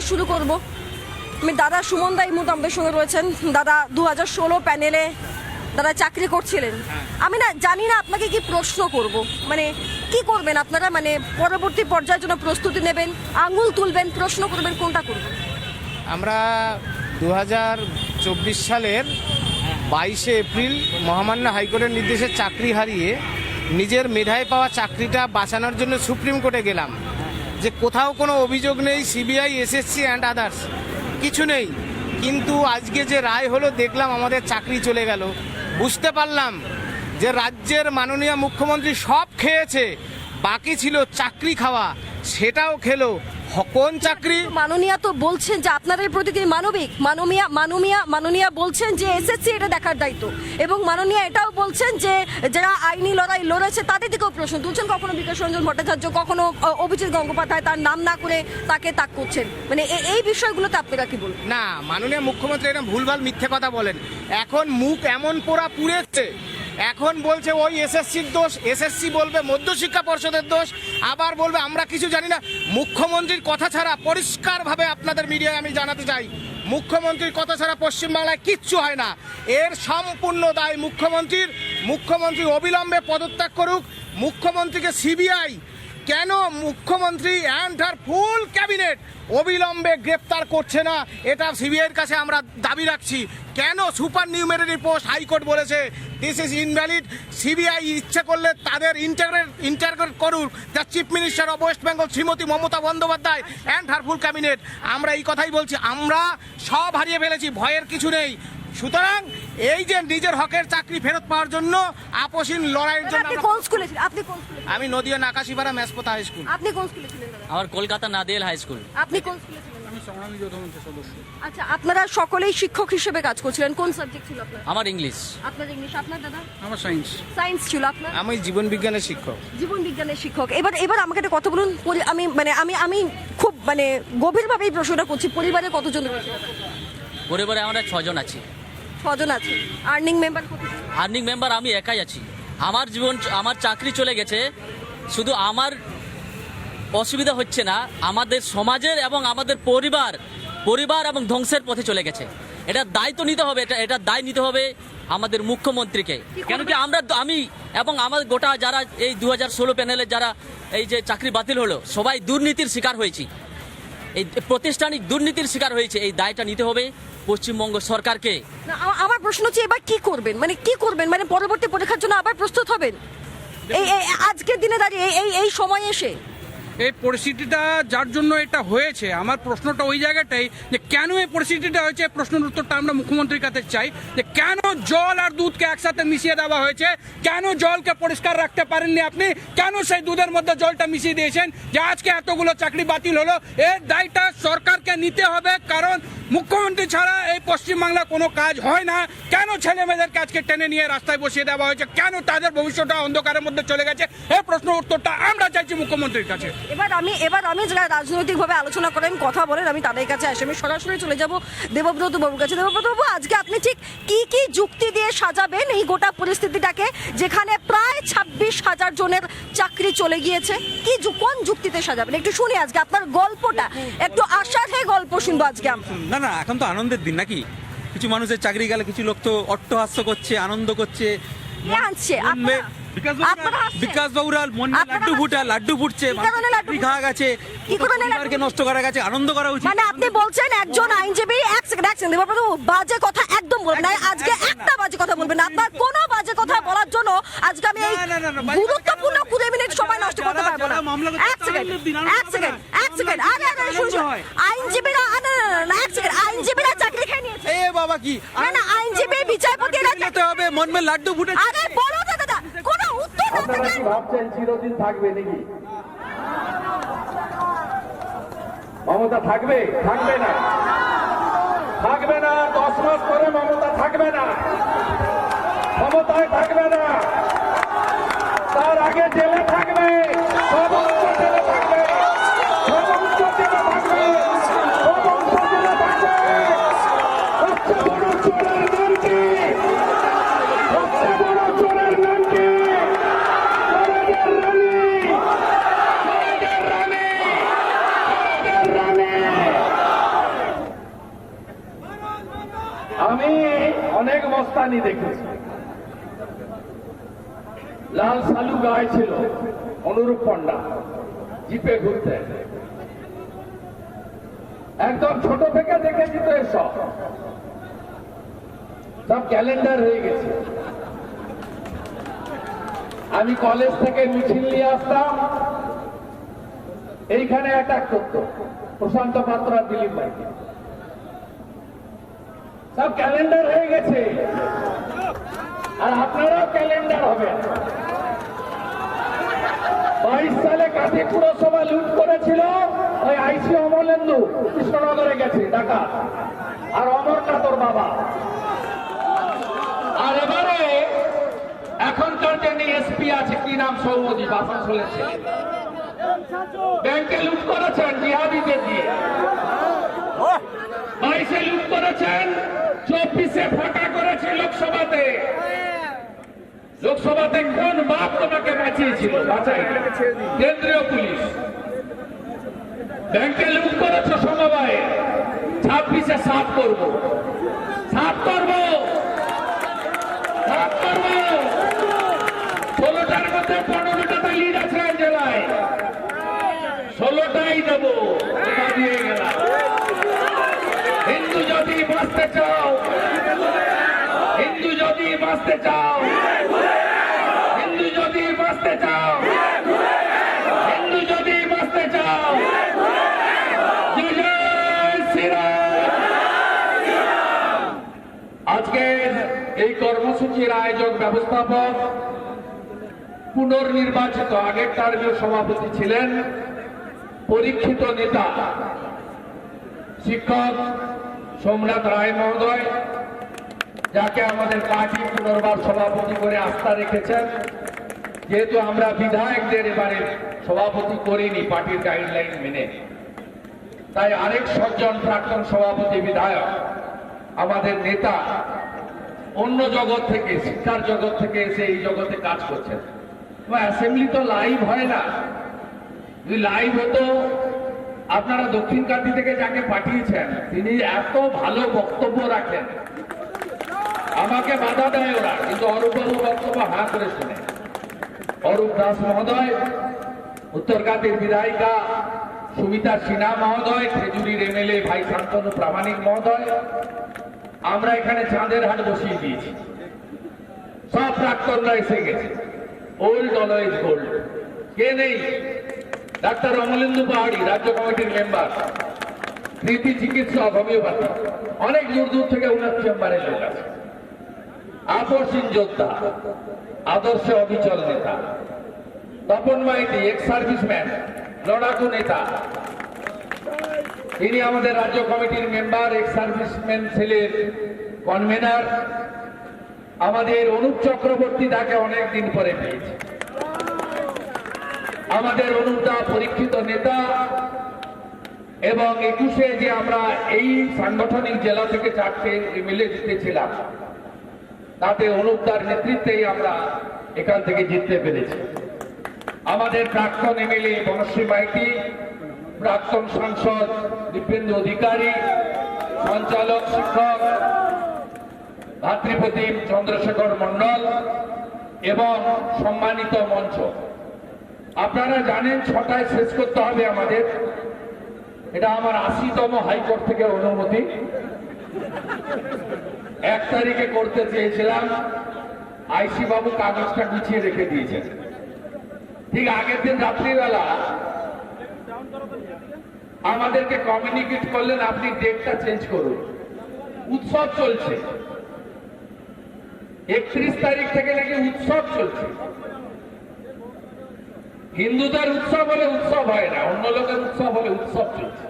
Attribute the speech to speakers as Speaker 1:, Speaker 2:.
Speaker 1: শুরু করব। আমি দাদা সুমন দা এই মুহূর্তে আমাদের সঙ্গে রয়েছেন। দাদা দু হাজার ষোলো প্যানেলে দাদা চাকরি করছিলেন। আমি না জানি না আপনাকে কি প্রশ্ন করব। মানে কি করবেন আপনারা? মানে পরবর্তী পর্যায়ের জন্য প্রস্তুতি নেবেন, আঙুল তুলবেন, প্রশ্ন করবেন, কোনটা করবেন?
Speaker 2: আমরা দু সালের বাইশে এপ্রিল মহামান্য হাইকোর্টের নির্দেশে চাকরি হারিয়ে নিজের মেধায় পাওয়া চাকরিটা বাঁচানোর জন্য সুপ্রিম কোর্টে গেলাম। যে কোথাও কোনো অভিযোগ নেই সিবিআই এসএসসি অ্যান্ড আদার্স কিছু নেই। কিন্তু আজকে যে রায় হলো, দেখলাম আমাদের চাকরি চলে গেল। বুঝতে পারলাম যে রাজ্যের মাননীয় মুখ্যমন্ত্রী সব খেয়েছে, বাকি ছিল চাকরি খাওয়া, সেটাও খেলো। কোন চাকরি?
Speaker 1: মাননীয়া তো বলছেন যে আপনাদের প্রতি তিনি মানবিক। মাননীয়া মাননীয়া মাননীয়া বলছেন যে এসএসসি এটা দেখার দায়িত্ব। এবং মাননীয়া এটাও বলছেন যে যারা আইনি লড়াই লড়েছে তাদের দিকেও প্রশ্ন। তুলছেন কখনো বিকাশ রঞ্জন ভট্টাচার্য কখনো অভিজিৎ গঙ্গোপাধ্যায় তার নাম না করে তাকে তাক করছেন। মানে এই বিষয়গুলোতে আপনারা কি বলবেন?
Speaker 2: না মাননীয় মুখ্যমন্ত্রী এরকম ভুলভাল মিথ্যে কথা বলেন। এখন মুখ এমন পোড়া পুড়েছে এখন বলছে ওই এসএসসির দোষ, এসএসসি বলবে মধ্যশিক্ষা পর্ষদের দোষ, আবার বলবে আমরা কিছু জানি না। মুখ্যমন্ত্রীর কথা ছাড়া পরিষ্কারভাবে আপনাদের মিডিয়ায় আমি জানাতে চাই, মুখ্যমন্ত্রীর কথা ছাড়া পশ্চিমবাংলায় কিচ্ছু হয় না। এর সম্পূর্ণ দায় মুখ্যমন্ত্রীর। মুখ্যমন্ত্রী অবিলম্বে পদত্যাগ করুক, মুখ্যমন্ত্রীকে সিবিআই কেন মুখ্যমন্ত্রী অ্যান্ড তার ফুল ক্যাবিনেট অবিলম্বে গ্রেপ্তার করছে না? এটা সিবিআইয়ের কাছে আমরা দাবি রাখছি। কেন সুপার নিউমেরারি পোস্ট হাইকোর্ট বলেছে দিস ইজ ইনভ্যালিড সিবিআই ইচ্ছে করলে তাদের ইন্টারগ্রেট ইন্টারগ্রেট করুক। The chief minister of West Bengal Shrimati Mamata Bandyopadhyay and her full cabinet আমরা এই কথাই বলছি। আমরা সব হারিয়ে ফেলেছি। ভয়ের কিছু নেই। সুতরাং এই যে নিজের হকের চাকরি ফেরত পাওয়ার জন্য আপসীন লড়াইয়ের জন্য
Speaker 1: আপনি কোন স্কুলে ছিলেন? আপনি কোন স্কুলে
Speaker 2: আমি নদিয়া নাকাশিপাড়া মেসপোতা হাই স্কুল।
Speaker 1: আপনি কোন স্কুলে ছিলেন
Speaker 3: আমার কলকাতা নাদিয়াল হাই স্কুল।
Speaker 1: আপনি কোন স্কুলে ছিলেন আমি সংগ্রামী যোদ্ধা সদস্য। আচ্ছা আপনারা সকলেই শিক্ষক হিসেবে কাজ করছিলেন। কোন সাবজেক্ট ছিল আপনার?
Speaker 3: আমার ইংলিশ।
Speaker 1: আপনার ইংলিশ। আপনার দাদা?
Speaker 4: আমার সায়েন্স
Speaker 1: সায়েন্স ছিল আপনার?
Speaker 2: আমি জীবন বিজ্ঞানের শিক্ষক।
Speaker 1: জীবন বিজ্ঞানের শিক্ষক। এবার এবার আমাকে একটা কথা বলুন। আমি মানে আমি আমি খুব মানে গভীরভাবে এই প্রশ্নটা করছি। পরিবারে কতজন রয়েছে?
Speaker 3: পরিবারে আমরা ছজন আছি।
Speaker 1: ছজন আছে। আর্নিং মেম্বার
Speaker 3: আর্নিং মেম্বার আমি একাই আছি। আমার জীবন আমার চাকরি চলে গেছে। শুধু আমার অসুবিধা হচ্ছে না আমাদের সমাজের এবং আমাদের পরিবার পরিবার এবং ধ্বংসের পথে চলে গেছে। এটা দায়িত্ব নিতে হবে এটা এটা দায় নিতে হবে আমাদের মুখ্যমন্ত্রীকে। কেন কি আমরা আমি এবং আমাদের গোটা যারা এই দু হাজার ষোলো প্যানেলের যারা এই যে চাকরি বাতিল হলো সবাই দুর্নীতির শিকার হয়েছি। এই প্রতিষ্ঠানিক দুর্নীতির শিকার হয়েছে। এই দায়টা নিতে হবে পশ্চিমবঙ্গ সরকারকে।
Speaker 1: আমার প্রশ্ন হচ্ছে এবার কি করবেন? মানে কি করবেন? মানে পরবর্তী পরীক্ষার জন্য আবার প্রস্তুত হবেন? এই আজকের দিনে দাঁড়িয়ে এই এই সময় এসে।
Speaker 4: এই পরিস্থিতিটা যার জন্য এটা হয়েছে, আমার প্রশ্নটা ওই জায়গাটাই যে কেন এই পরিস্থিতিটা হয়েছে, প্রশ্নের উত্তরটা আমরা মুখ্যমন্ত্রীর কাছে চাই, যে কেন জল আর দুধকে একসাথে মিশিয়ে দেওয়া হয়েছে, কেন জলকে পরিষ্কার রাখতে পারেননি আপনি, কেন সেই দুধের মধ্যে জলটা মিশিয়ে দিয়েছেন, যে আজকে এতগুলো চাকরি বাতিল হলো, এর দায়টা সরকারকে নিতে হবে, কারণ মুখ্যমন্ত্রী ছাড়া এই পশ্চিমবাংলা কোনো কাজ হয় না। কেন ছেলে মেয়েদেরকে আজকে টেনে নিয়ে রাস্তায় বসিয়ে দেওয়া হয়েছে? কেন তাদের ভবিষ্যৎটা অন্ধকারের মধ্যে চলে গেছে? এই প্রশ্ন উত্তরটা আমরা চাইছি মুখ্যমন্ত্রীর কাছে।
Speaker 1: এবার আমি এবার আমি যারা রাজনৈতিকভাবে আলোচনা করেন কথা বলেন আমি তাদের কাছে আসি আমি সরাসরি চলে যাব দেবব্রত বাবুর কাছে। দেবব্রত বাবু আজকে আপনি ঠিক কি কি যুক্তি দিয়ে সাজাবেন এই গোটা পরিস্থিতিটাকে যেখানে প্রায় ছাব্বিশ হাজার জনের চাকরি চলে গিয়েছে? কি যু- কোন যুক্তিতে সাজাবেন? একটু শুনি আজকে আপনার গল্পটা। একটু আশার হয়ে গল্প শুনব আজকে আমরা।
Speaker 5: না না এখন তো আনন্দের দিন নাকি? কিছু মানুষের চাকরি গেলে কিছু লোক তো অট্টহাস্য করছে আনন্দ করছে? মন মে-
Speaker 1: আপনারা?
Speaker 5: বিকাশ
Speaker 1: আপনারা হাসছেন?
Speaker 5: বিকাশ বাবুরা মন লাড্ডু ফুটা লাড্ডু ফুটছে
Speaker 1: কি কারণে লাড্ডু
Speaker 5: চাকরি খাওয়া গেছে
Speaker 1: কি কারণে লাড্ডু
Speaker 5: পরিবারকে নষ্ট করা গেছে আনন্দ করা উচিত।
Speaker 1: মানে আপনি বলছেন একজন আইনজীবী এক সেকেন্ড এক সেকেন্ড বাজে কথা একদম বলবেন না আজকে একটা বাজে কথা বলবেন না। আপনার কোনো বাজে কথা বলার জন্য আজকে আমি এই গুরুত্বপূর্ণ কুড়ি মিনিট সময় নষ্ট করতে পারব না।
Speaker 5: যারা মামলা করছে
Speaker 1: এক সেকেন্ড এক সেকেন্ড এক সেকেন্ড আরে আরে শুনুন শুনুন। আইনজীবীরা না, না, না, না, এক সেকেন্ড আইনজীবীরা চাকরি খেয়ে নিয়েছে।
Speaker 5: এ বাবা কি?
Speaker 1: না না আইনজীবী বিচারপতিরা
Speaker 5: যেতে হবে মন মে লাড্ডু ফুটে
Speaker 1: আরে বলো না দাদা কোনো উত্তর না
Speaker 6: আপনারা ভাবছেন চিরদিন থাকবে নাকি? মমতা থাকবে? থাকবে না। থাকবে না দশ মাস পরে মমতা থাকবে না। ক্ষমতায় থাকবে না। তার আগে জেলে থাকবে। সর্বোচ্চ জেলে থাকবে সর্বোচ্চ জেলে থাকবে সর্বোচ্চ জেলে থাকবে সবচেয়ে বড় চোরের নাম কি সবচেয়ে বড় চোরের নাম কি চোরেদের রানী চোরেদের রানী চোরেদের রানী আমি অনেক মস্তানি দেখেছি। লাল সালু গায়ে ছিল অনুরূপ পণ্ডা, জিপে ঘুরতে। একদম ছোট থেকে দেখেছি তো এসব। সব ক্যালেন্ডার হয়ে গেছে। আমি কলেজ থেকে মিছিল নিয়ে আসতাম। এইখানে অ্যাটাক করতো প্রশান্ত পাত্র আর দিলীপ ভাইকে। সব ক্যালেন্ডার হয়ে গেছে। আর আপনারাও ক্যালেন্ডার হবে বাইশ সালে কাঁথি পুরসভা লুট করেছিল ওই আইসি অমলেন্দু কৃষ্ণনগরে গেছে, ঢাকা। আর অমরনাথর বাবা। আর এবারে এখনকার যে এসপি আছে, কি নাম সৌমদীপ আসানসোলের ছেলে ব্যাংকে লুট করেছেন জিহাদিদের দিয়ে। বাইশে লুট করেছেন চব্বিশে ফাঁকা করেছে লোকসভাতে। লোকসভাতে কোন বাপ তোমাকে বাঁচিয়েছিল? কেন্দ্রীয় পুলিশ। ব্যাংকে লুট করেছ সমবায়ে। ছাব্বিশে সাফ করব। সাফ করব। সাফ করব। ষোলোটার মধ্যে পনেরোটাতে লিড আছে জেলায়। ষোলোটাই দেবো। দিয়ে গেলাম? হিন্দু যদি বাঁচতে চাও, হিন্দু যদি বাঁচতে চাও, হিন্দু যদি বাঁচতে চাও, হিন্দু যদি বাঁচতে চাও। আজকের এই কর্মসূচির আয়োজক ব্যবস্থাপক, পুনর্নির্বাচিত আগের টার্মের সভাপতি ছিলেন পরীক্ষিত নেতা, শিক্ষক সোমনাথ রায় মহোদয়, যাকে আমাদের পার্টি পুনর্বার সভাপতি করে আস্থা রেখেছেন, যেহেতু আমরা বিধায়কদের এবারে সভাপতি করিনি পার্টির গাইডলাইন মেনে। তাই আরেক সজ্জন প্রাক্তন সভাপতি বিধায়ক, আমাদের নেতা, অন্য জগৎ থেকে, শিক্ষার জগৎ থেকে এসে এই জগতে কাজ করছেন। অ্যাসেম্বলি তো লাইভ হয় না। লাইভ হতো আপনারা দক্ষিণ কান্তি থেকে যাকে পাঠিয়েছেন, তিনি এত ভালো বক্তব্য রাখেন। আমাকে বাধা দেয় ওরা, কিন্তু অরূপবাবু বক্তব্য হা করে শুনে। অরূপ দাস মহোদয় উত্তরকান্তির বিধায়িকা, সুমিতা সিনহা মহোদয়, খেজুরির এমএলএ ভাই শান্তনু প্রামাণিক মহোদয়, আমরা এখানে চাঁদের হাট বসিয়ে দিয়েছি। সব প্রাক্তনরা এসে গেছে। Old always gold. কে নেই? ডাক্তার অমলেন্দু পাহাড়ি, রাজ্য কমিটির মেম্বার, প্রীতি চিকিৎসক, হোমিওপ্যাথি। অনেক দূর দূর থেকে উনার চেম্বারে লোক আছে। আপসীন যোদ্ধা, আদর্শ অবিচল নেতা, তপন মাইতি এক্স সার্ভিসম্যান লড়াকু নেতা। তিনি আমাদের রাজ্য কমিটির মেম্বার এক্স সার্ভিসম্যান সেলের কনভেনার আমাদের অনুপ চক্রবর্তী তাকে অনেক দিন পরে পেয়েছে। আমাদের অনুপদা পরীক্ষিত নেতা এবং একুশে যে আমরা এই সাংগঠনিক জেলা থেকে চারটে এমএলএ জিতেছিলাম, তাতে অনুপদার নেতৃত্বেই আমরা এখান থেকে জিততে পেরেছি। আমাদের প্রাক্তন এমএলএ বনশ্রী মাইতি, প্রাক্তন সাংসদ দীপেন্দ্র অধিকারী, সঞ্চালক শিক্ষক ভাতৃপ্রতিম চন্দ্রশেখর মন্ডল এবং সম্মানিত মঞ্চ। আপনারা জানেন ছটায় শেষ করতে হবে আমাদের। এটা আমার আশিতম হাইকোর্ট থেকে অনুমতি। এক তারিখে করতে চেয়েছিলাম আইসি বাবু কাগজটা গুছিয়ে রেখে দিয়েছেন। ঠিক আগের দিন রাত্রিবেলা আমাদেরকে কমিউনিকেট করলেন, আপনি ডেটটা চেঞ্জ করুন। উৎসব চলছে। একত্রিশ তারিখ থেকে নাকি উৎসব চলছে। হিন্দুদের উৎসব হলে উৎসব হয় না অন্য লোকের উৎসব হলে উৎসব চলছে।